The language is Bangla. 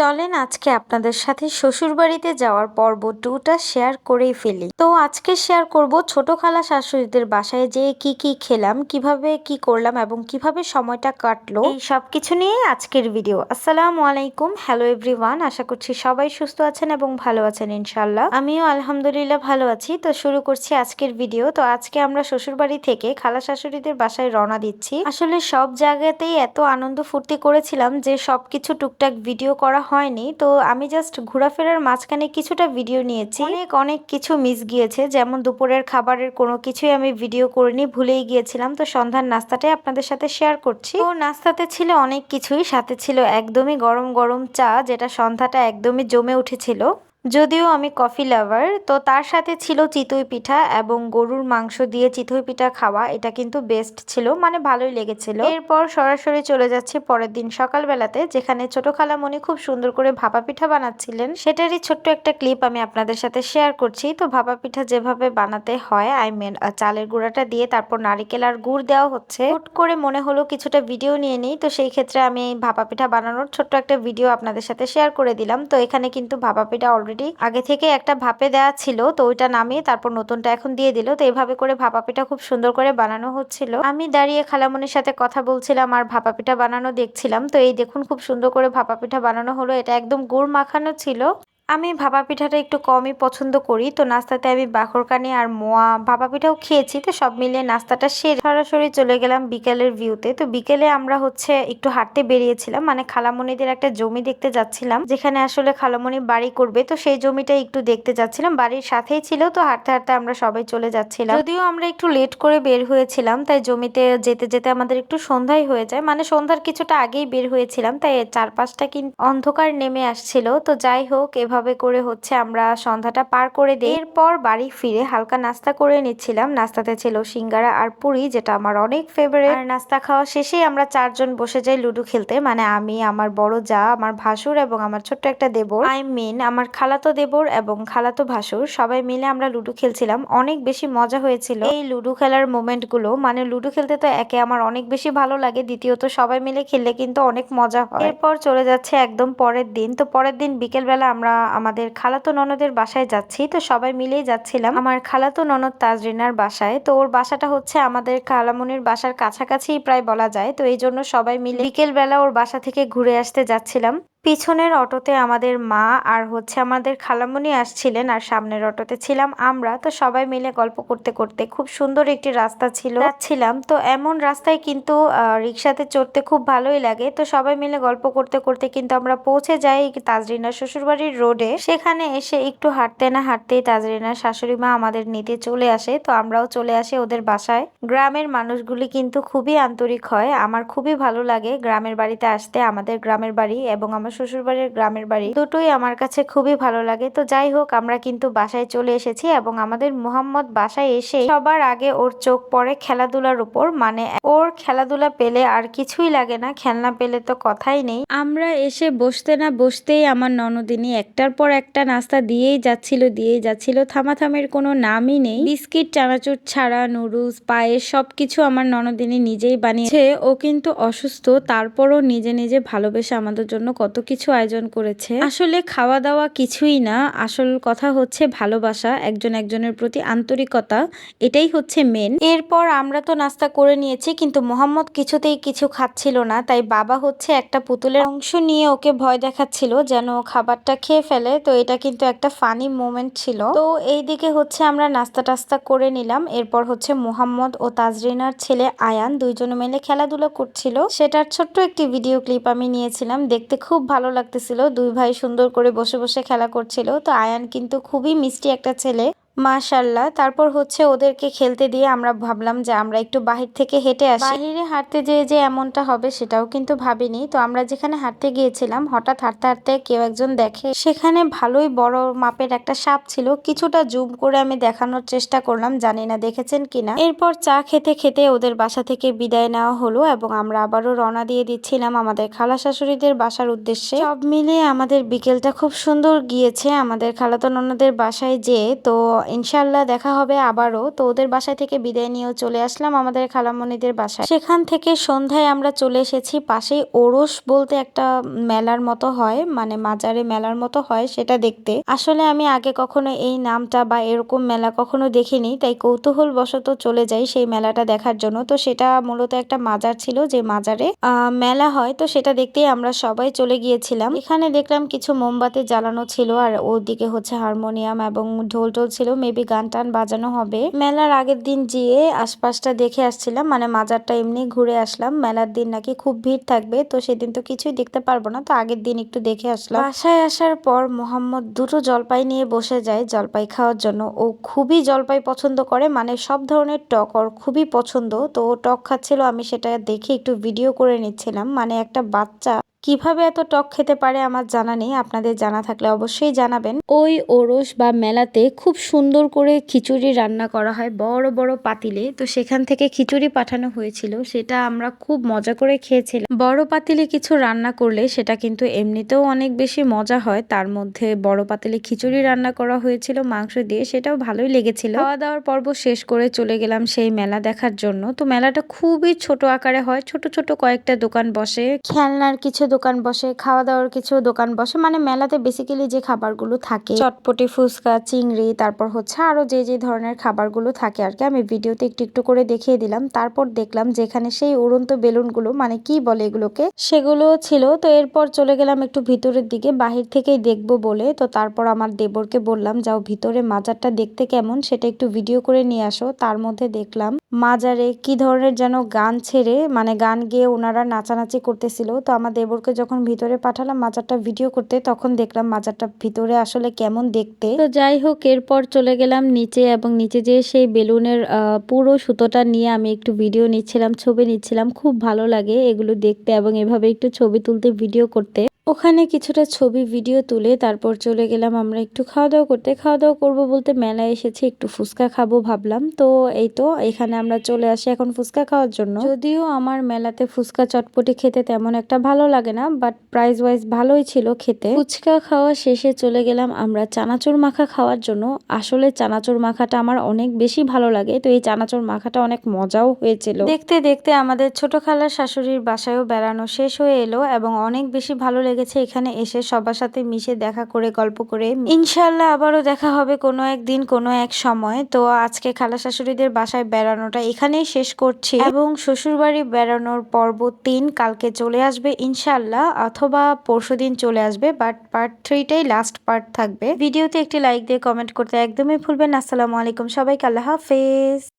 চলেন আজকে আপনাদের সাথে শ্বশুরবাড়িতে যাওয়ার পর্ব টুটা শেয়ার করেই ফেলি। তো আজকে শেয়ার করব ছোট খালা শাশুড়িদের বাসায় যে কি কি খেলাম, কীভাবে কি করলাম এবং কীভাবে সময়টা কাটলো। এই সব কিছু নিয়ে আজকের ভিডিও আসসালামু আলাইকুম। হ্যালো এভরিওয়ান আশা করছি সবাই সুস্থ আছেন এবং ভালো আছেন ইনশাল্লাহ আমিও আলহামদুলিল্লাহ ভালো আছি। তো শুরু করছি আজকের ভিডিও তো আজকে আমরা শ্বশুরবাড়ি থেকে খালা শাশুড়িদের বাসায় রওনা দিচ্ছি। আসলে সব জায়গাতেই এত আনন্দ ফুর্তি করেছিলাম যে সবকিছু টুকটাক ভিডিও করা হয়নি। তো আমি জাস্ট ঘোরাফেরার মাঝখানে কিছুটা ভিডিও নিয়েছি। অনেক অনেক কিছু মিস গিয়েছে। যেমন দুপুরের খাবারের কোনো কিছুই আমি ভিডিও করিনি, ভুলেই গিয়েছিলাম। তো সন্ধ্যার নাস্তাটাই আপনাদের সাথে শেয়ার করছি। তো নাস্তাতে ছিল অনেক কিছুই। সাথে ছিল একদমই গরম গরম চা, যেটা সন্ধ্যাটা একদমই জমে উঠেছিল। যদিও আমি কফি লাভার তো তার সাথে ছিল চিতই পিঠা এবং গরুর মাংস দিয়ে চিতই পিঠা খাওয়া, এটা কিন্তু বেস্ট ছিল মানে ভালোই লেগেছিল। এরপর সরাসরি চলে যাচ্ছি পরের দিন সকালবেলাতে, যেখানে ছোট খালামণি খুব সুন্দর করে ভাপা পিঠা বানাচ্ছিলেন। সেটারই ছোট্ট একটা ক্লিপ আমি আপনাদের সাথে শেয়ার করছি। তো ভাপা পিঠা যেভাবে বানাতে হয় আই মিন চালের গুঁড়াটা দিয়ে, তারপর নারিকেল আর গুড় দেওয়া হচ্ছে। হুট করে মনে হলো কিছুটা ভিডিও নিয়ে নিই, তো সেই ক্ষেত্রে আমি ভাপা পিঠা বানানোর ছোট্ট একটা ভিডিও আপনাদের সাথে শেয়ার করে দিলাম। তো এখানে কিন্তু ভাপা পিঠা অলরেডি অলরেডি আগে থেকে একটা ভাপে দেওয়া ছিল, তো ওইটা নামিয়ে তারপর নতুনটা এখন দিয়ে দিল। তো এইভাবে করে ভাপা পিঠা খুব সুন্দর করে বানানো হচ্ছিল। আমি দাঁড়িয়ে খালামনির সাথে কথা বলছিলাম আর ভাপা পিঠা বানানো দেখছিলাম। তো এই দেখুন, খুব সুন্দর করে ভাপা পিঠা বানানো হলো। এটা একদম গুড় মাখানো ছিল। আমি ভাপা পিঠাটা একটু কমই পছন্দ করি। তো নাস্তাতে আমি বাখরকানি আর মোয়া ভাপা পিঠাও খেয়েছি। তো সব মিলিয়ে নাস্তাটা সেরে সরাসরি চলে গেলাম বিকেলের ভিউতে। তো বিকেলে আমরা হচ্ছে একটু হাঁটতে বেরিয়েছিলাম। মানে খালামণিদের একটা জমি দেখতে যাচ্ছিলাম, যেখানে আসলে খালামণি বাড়ি করবে। তো সেই জমিটা একটু দেখতে যাচ্ছিলাম। বাড়ির সাথেই ছিল। তো হাঁটতে হাঁটতে আমরা সবাই চলে যাচ্ছিলাম। যদিও আমরা একটু লেট করে বের হয়েছিলাম, তাই জমিতে যেতে যেতে আমাদের একটু সন্ধ্যাই হয়ে যায়। মানে সন্ধ্যার কিছুটা আগেই বের হয়েছিলাম, তাই চারপাশটা কিন্তু অন্ধকার নেমে আসছিল। তো যাই হোক এভাবে করে হচ্ছে আমরা সন্ধ্যাটা পার করে দিই। এরপর বাড়ি ফিরে হালকা নাস্তা করে নিচ্ছিলাম। নাস্তাতে ছিল সিঙ্গারা আর পুরি, যেটা আমার অনেক ফেভারিট আর নাস্তা খাওয়া শেষে আমরা চারজন বসে যাই লুডো খেলতে। মানে আমি, আমার বড় যা, আমার ভাসুর এবং আমার ছোট্ট একটা দেবর। আই মিন, আমার খালাতো দেবর এবং খালাতো ভাসুর। সবাই মিলে আমরা লুডো খেলছিলাম। অনেক বেশি মজা হয়েছিল। এই লুডো খেলার মোমেন্টগুলো মানে লুডো খেলতে তো একে আমার অনেক বেশি ভালো লাগে। দ্বিতীয়ত, সবাই মিলে খেললে কিন্তু অনেক মজা হয়। এরপর চলে যাচ্ছে একদম পরের দিন। তো পরের দিন বিকেল বেলা আমরা আমাদের খালাতো ননদের বাসায় যাচ্ছি, তো সবাই মিলেই যাচ্ছিলাম। আমার খালাতো ননদ তাজরিনার বাসায়, তো ওর বাসাটা হচ্ছে আমাদের কালামনির বাসার কাছাকাছি প্রায় বলা যায়, তো এই জন্য সবাই মিলে বিকেলবেলা ওর বাসা থেকে ঘুরে আসতে যাচ্ছিলাম। পিছনের অটোতে আমাদের মা আর হচ্ছে আমাদের খালামুনি আসছিলেন আর সামনের অটোতে ছিলাম আমরা। তো সবাই মিলে গল্প করতে করতে খুব সুন্দর একটি রাস্তা ছিল। যাচ্ছিলাম। তো এমন রাস্তায় কিন্তু রিক্সাতে চড়তে খুব ভালোই লাগে। তো সবাই মিলে গল্প করতে করতে কিন্তু আমরা পৌঁছে যাই তাজরিনা শ্বশুরবাড়ির রোডে। সেখানে এসে একটু হাঁটতে না হাঁটতেই তাজরিনার শাশুড়ি মা আমাদের নিতে চলে আসে। তো আমরাও চলে আসি ওদের বাসায়। গ্রামের মানুষগুলি কিন্তু খুবই আন্তরিক হয়। আমার খুবই ভালো লাগে গ্রামের বাড়িতে আসতে। আমাদের গ্রামের বাড়ি এবং আমার শ্বশুরবাড়ির গ্রামের বাড়ি। দুটোই আমার কাছে খুবই ভালো লাগে। তো যাই হোক, আমরা কিন্তু বাসায় চলে এসেছি এবং আমাদের মোহাম্মদ বাসায় এসে সবার আগে ওর চোখ পড়ে খেলাধুলার উপর। মানে ওর খেলাধুলা পেলে আর কিছুই লাগে না, খেলনা পেলে তো কথাই নেই। আমরা এসে বসতে না বসতেই আমার ননদিনী একটার পর একটা নাস্তা দিয়েই যাচ্ছিল দিয়েই যাচ্ছিল। থামাথামের কোনো নামই নেই। বিস্কিট, চানাচুর, ছাড়া, নুডলস, পায়েস সবকিছু আমার ননদিনী নিজেই বানিয়েছে। ও কিন্তু অসুস্থ, তারপরও নিজে নিজে ভালোবেসে আমাদের জন্য কত কিছু আয়োজন করেছে। আসলে খাওয়া দাওয়া কিছুই না আসল কথা হচ্ছে ভালোবাসা একজন একজনের প্রতি আন্তরিকতা এটাই হচ্ছে মেন এরপর আমরা তো নাস্তা করে নিয়েছি কিন্তু মোহাম্মদ কিছুতেই কিছু খাচ্ছিল না তাই বাবা হচ্ছে একটা পুতুলের অংশ নিয়ে ওকে ভয় দেখাচ্ছিল যেন খাবারটা খেয়ে ফেলে তো এটা কিন্তু একটা ফানি মোমেন্ট ছিল। তো এই দিকে হচ্ছে আমরা নাস্তা টাস্তা করে নিলাম এরপর হচ্ছে মোহাম্মদ ও তাজরিনার ছেলে আয়ান দুইজনে মিলে খেলাধুলা করছিল। সেটার ছোট্ট একটি ভিডিও ক্লিপ আমি নিয়েছিলাম দেখতে খুব ভালো লাগতেছিল। দুই ভাই সুন্দর করে বসে বসে খেলা করছিল। তো আয়ান কিন্তু খুবই মিষ্টি একটা ছেলে। মাশাল্লাহ তারপর হচ্ছে ওদেরকে খেলতে দিয়ে আমরা ভাবলাম যে আমরা একটু বাহির থেকে হেঁটে আসি। বাহিরে হাঁটতে যেয়ে যে এমনটা হবে সেটাও কিন্তু ভাবিনি। তো আমরা যেখানে হাঁটতে গিয়েছিলাম, হঠাৎ হাঁটতে হাঁটতে কেউ একজন দেখে। সেখানে ভালোই বড় মাপের একটা সাপ ছিল। কিছুটা জুম করে আমি দেখানোর চেষ্টা করলাম, জানি না দেখেছেন কিনা এরপর চা খেতে খেতে ওদের বাসা থেকে বিদায় নেওয়া হলো এবং আমরা আবারও রওনা দিয়ে দিচ্ছিলাম আমাদের খালা শাশুড়িদের বাসার উদ্দেশ্যে। সব মিলিয়ে আমাদের বিকেলটা খুব সুন্দর গিয়েছে। আমাদের খালাতো ননদের বাসায় যেয়ে, তো ইনশাল্লাহ দেখা হবে আবারও। তো ওদের বাসায় থেকে বিদায় নিয়েও চলে আসলাম আমাদের খালামণিদের বাসায়। সেখান থেকে সন্ধ্যায় আমরা চলে এসেছি পাশেই ওরস বলতে একটা মেলার মতো হয় মানে মাজারে মেলার মতো হয় সেটা দেখতে। আসলে আমি আগে কখনো এই নামটা বা এরকম মেলা কখনো দেখিনি, তাই কৌতূহল বশত চলে যাই সেই মেলাটা দেখার জন্য। তো সেটা মূলত একটা মাজার ছিল যে মাজারে মেলা হয়। তো সেটা দেখতেই আমরা সবাই চলে গিয়েছিলাম। এখানে দেখলাম কিছু মোমবাতি জ্বালানো ছিল আর ওদিকে হচ্ছে হারমোনিয়াম এবং ঢোল টোল ছিল। মেবি গান টান বাজানো হবে। মেলার আগের দিন যেয়ে আশপাশটা দেখে আসছিলাম মানে মাজারটা এমনি ঘুরে আসলাম। মেলার দিন নাকি খুব ভিড় থাকবে, তো সেদিন তো কিছুই দেখতে পারব না, তো আগের দিন একটু দেখে আসলাম। বাসায় আসার পর মোহাম্মদ দুটো জলপাই নিয়ে বসে যায় জলপাই খাওয়ার জন্য। ও খুবই জলপাই পছন্দ করে মানে সব ধরনের টক ওর খুবই পছন্দ। তো ও টক খাচ্ছিল, আমি সেটা দেখে একটু ভিডিও করে নিচ্ছিলাম। মানে একটা বাচ্চা কীভাবে এত টক খেতে পারে আমার জানা নেই, আপনাদের জানা থাকলে অবশ্যই জানাবেন। ওই ওরস বা মেলাতে খুব সুন্দর করে খিচুড়ি রান্না করা হয় বড় বড় পাতিলে। তো সেখান থেকে খিচুড়ি পাঠানো হয়েছিল, সেটা আমরা খুব মজা করে খেয়েছিলাম। বড় পাতিলে কিছু রান্না করলে সেটা কিন্তু এমনিতেও অনেক বেশি মজা হয়। তার মধ্যে বড় পাতিলে খিচুড়ি রান্না করা হয়েছিল, মাংস দিয়ে সেটাও ভালোই লেগেছিল। খাওয়া দাওয়ার পর্ব শেষ করে চলে গেলাম সেই মেলা দেখার জন্য। তো মেলাটা খুবই ছোট আকারে হয়, ছোট ছোট কয়েকটা দোকান বসে। খেলনার কিছু দোকান বসে খাওয়া দাওয়ার কিছু দোকান বসে মানে মেলাতে বেসিক্যালি যে খাবারগুলো থাকে। চটপটি, ফুচকা, চিংড়ি, তারপর হচ্ছে আরও যে যে ধরনের খাবারগুলো থাকে আর কি। আমি ভিডিওতে একটু একটু করে দেখিয়ে দিলাম। তারপর দেখলাম যেখানে সেই উড়ন্ত বেলুনগুলো মানে কি বলে এগুলোকে, সেগুলো ছিল। তো এরপর চলে গেলাম একটু ভিতরের দিকে, বাহির থেকেই দেখব বলে। তো তারপর আমার দেবরকে বললাম, যাও ভিতরে মাজারটা দেখতে কেমন, সেটা একটু ভিডিও করে নিয়ে আসো। তার মধ্যে দেখলাম, মাজারে কি ধরনের যেন গান ছেড়ে মানে গান গেয়ে ওনারা নাচানাচি করতেছিল। তো আমার দেবরকে যখন ভিতরে পাঠালাম মাজারটা ভিডিও করতে, তখন দেখলাম মাজারটা ভিতরে আসলে কেমন দেখতে। তো যাই হোক, এরপর চলে গেলাম নিচে এবং নিচে যে সেই বেলুনের পুরো সুতোটা নিয়ে আমি একটু ভিডিও নিচ্ছিলাম, ছবি নিচ্ছিলাম। খুব ভালো লাগে এগুলো দেখতে এবং এভাবে একটু ছবি তুলতে ভিডিও করতে। ওখানে কিছুটা ছবি, ভিডিও তুলে তারপর চলে গেলাম আমরা একটু খাওয়া দাওয়া করতে। খাওয়া দাওয়া করব বলতে মেলায় এসেছি, একটু ফুচকা খাব ভাবলাম। তো এই তো, এখানে আমরা চলে আসি এখন ফুচকা খাওয়ার জন্য। যদিও আমার মেলাতে ফুচকা চটপটি খেতে তেমন একটা ভালো লাগে না বাট প্রাইস ওয়াইজ ভালোই ছিল খেতে। ফুচকা খাওয়া শেষে চলে গেলাম আমরা চানাচুর মাখা খাওয়ার জন্য। আসলে চানাচুর মাখাটা আমার অনেক বেশি ভালো লাগে, তো এই চানাচুর মাখাটা অনেক মজাও হয়েছিল। দেখতে দেখতে আমাদের ছোট খালার শাশুড়ির বাসায়ও বেড়ানো শেষ হয়ে এলো এবং অনেক বেশি ভালো লেগেছে এখানে এসে সবার সাথে মিশে দেখা করে, গল্প করে ইনশাল্লাহ আবারও দেখা হবে কোনো একদিন কোনো এক সময়। তো আজকে খালা শাশুড়িদের বাসায় বেড়ানোটা এখানেই শেষ করছি। এবং শ্বশুরবাড়ি বেড়ানোর পর্ব তিন কালকে চলে আসবে ইনশাল্লাহ অথবা পরশু দিন চলে আসবে বাট পার্ট থ্রিটাই লাস্ট পার্ট থাকবে। ভিডিওতে একটি লাইক দিয়ে কমেন্ট করতে একদমই ভুলবেন আসসালামু আলাইকুম সবাইকে, আল্লাহ হাফেজ।